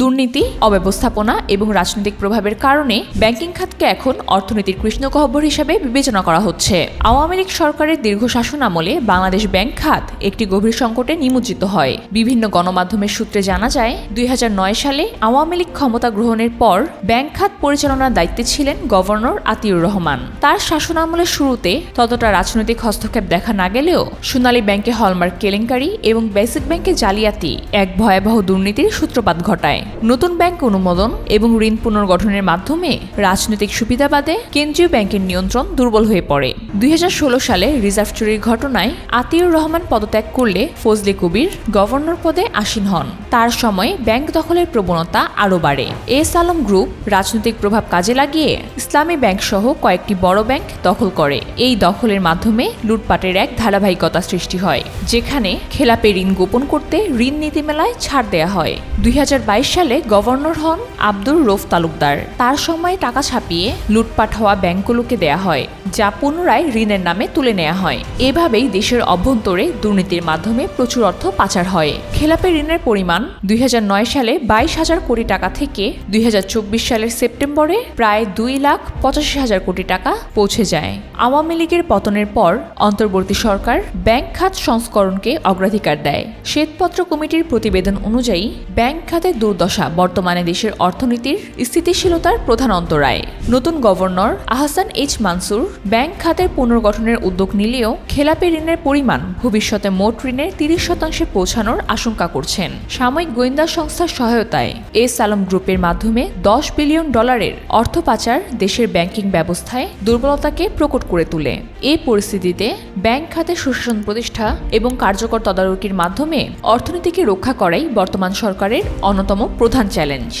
দুর্নীতি, অব্যবস্থাপনা এবং রাজনৈতিক প্রভাবের কারণে ব্যাংকিং খাতকে এখন অর্থনীতির কৃষ্ণগহ্বর হিসেবে বিবেচনা করা হচ্ছে। আওয়ামী লীগ সরকারের দীর্ঘ শাসন আমলে বাংলাদেশ ব্যাংক খাত একটি গভীর সংকটে নিমজ্জিত হয়। বিভিন্ন গণমাধ্যমের সূত্রে জানা যায়, দুই হাজার নয় সালে আওয়ামী লীগ ক্ষমতা গ্রহণের পর ব্যাংক খাত পরিচালনার দায়িত্বে ছিলেন গভর্নর আতিউর রহমান। তার শাসন আমলের শুরুতে ততটা রাজনৈতিক হস্তক্ষেপ দেখা না গেলেও সোনালী ব্যাংকে হলমার্ক কেলেঙ্কারি এবং বেসিক ব্যাংকে জালিয়াতি এক ভয়াবহ দুর্নীতির সূত্রপাত ঘটায়। নতুন ব্যাংক অনুমোদন এবং ঋণ পুনর্গঠনের মাধ্যমে রাজনৈতিক সুবিধাবাদে কেন্দ্রীয় ব্যাংকের নিয়ন্ত্রণ দুর্বল হয়ে পড়ে। দুই হাজার ষোলো সালে রিজার্ভ চুরির ঘটনায় আতিউর রহমান পদত্যাগ করলে ফজলে কবির গভর্নর পদে আসীন হন। তার সময়ে ব্যাংক দখলের প্রবণতা আরও বাড়ে। এস আলম গ্রুপ রাজনৈতিক প্রভাব কাজে লাগিয়ে ইসলামী ব্যাংক সহ কয়েকটি বড় ব্যাংক দখল করে। এই দখলের মাধ্যমে লুটপাটের এক ধারাবাহিকতা সৃষ্টি হয়, যেখানে খেলাপে ঋণ গোপন করতে ঋণ নীতিমেলায় ছাড় দেয়া হয়। দুই হাজার বাইশ সালে গভর্নর হন আব্দুর রৌফ তালুকদার। তার সময় টাকা ছাপিয়ে লুটপাট হওয়া ব্যাংকগুলোকে দেয়া হয়, যা পুনরায় ঋণের নামে তুলে নেওয়া হয়। এভাবেই দেশের অভ্যন্তরে দুর্নীতির মাধ্যমে প্রচুর অর্থ পাচার হয়। খেলাপে ঋণের পরিমাণ দুই হাজার নয় সালে বাইশ হাজার কোটি টাকা থেকে দুই হাজার চব্বিশ সালের সেপ্টেম্বরে প্রায় দুই লাখ পঁচাশি হাজার কোটি টাকা পৌঁছে যায়। আওয়ামী লীগের পতনের পর অন্তর্বর্তী সরকার ব্যাংক খাত সংস্করণকে অগ্রাধিকার দেয়। শ্বেতপত্র কমিটির প্রতিবেদন অনুযায়ী, ব্যাংক খাতের দুর্দশা বর্তমানে দেশের অর্থনীতির স্থিতিশীলতার প্রধান অন্তরায়। নতুন governor Ahsan H Mansur bank খাতের পুনর্গঠনের উদ্যোগ নিলেও খেলাপি ঋণের পরিমাণ ভবিষ্যতে মোট ঋণের তিরিশ শতাংশে পৌঁছানোর আশঙ্কা করছেন। সাময়িক গোয়েন্দা সংস্থার সহায়তায় এস আলম গ্রুপের মাধ্যমে দশ বিলিয়ন ডলারের অর্থ পাচার দেশের ব্যাংকিং ব্যবস্থায় দুর্বলতাকে প্রকট করে তোলে। এই পরিস্থিতিতে ব্যাংক খাতে সুশাসন প্রতিষ্ঠা এবং কার্যকর তদারকির মাধ্যমে অর্থনীতিকে রক্ষা করাই বর্তমান সরকারের অন্যতম প্রধান চ্যালেঞ্জ।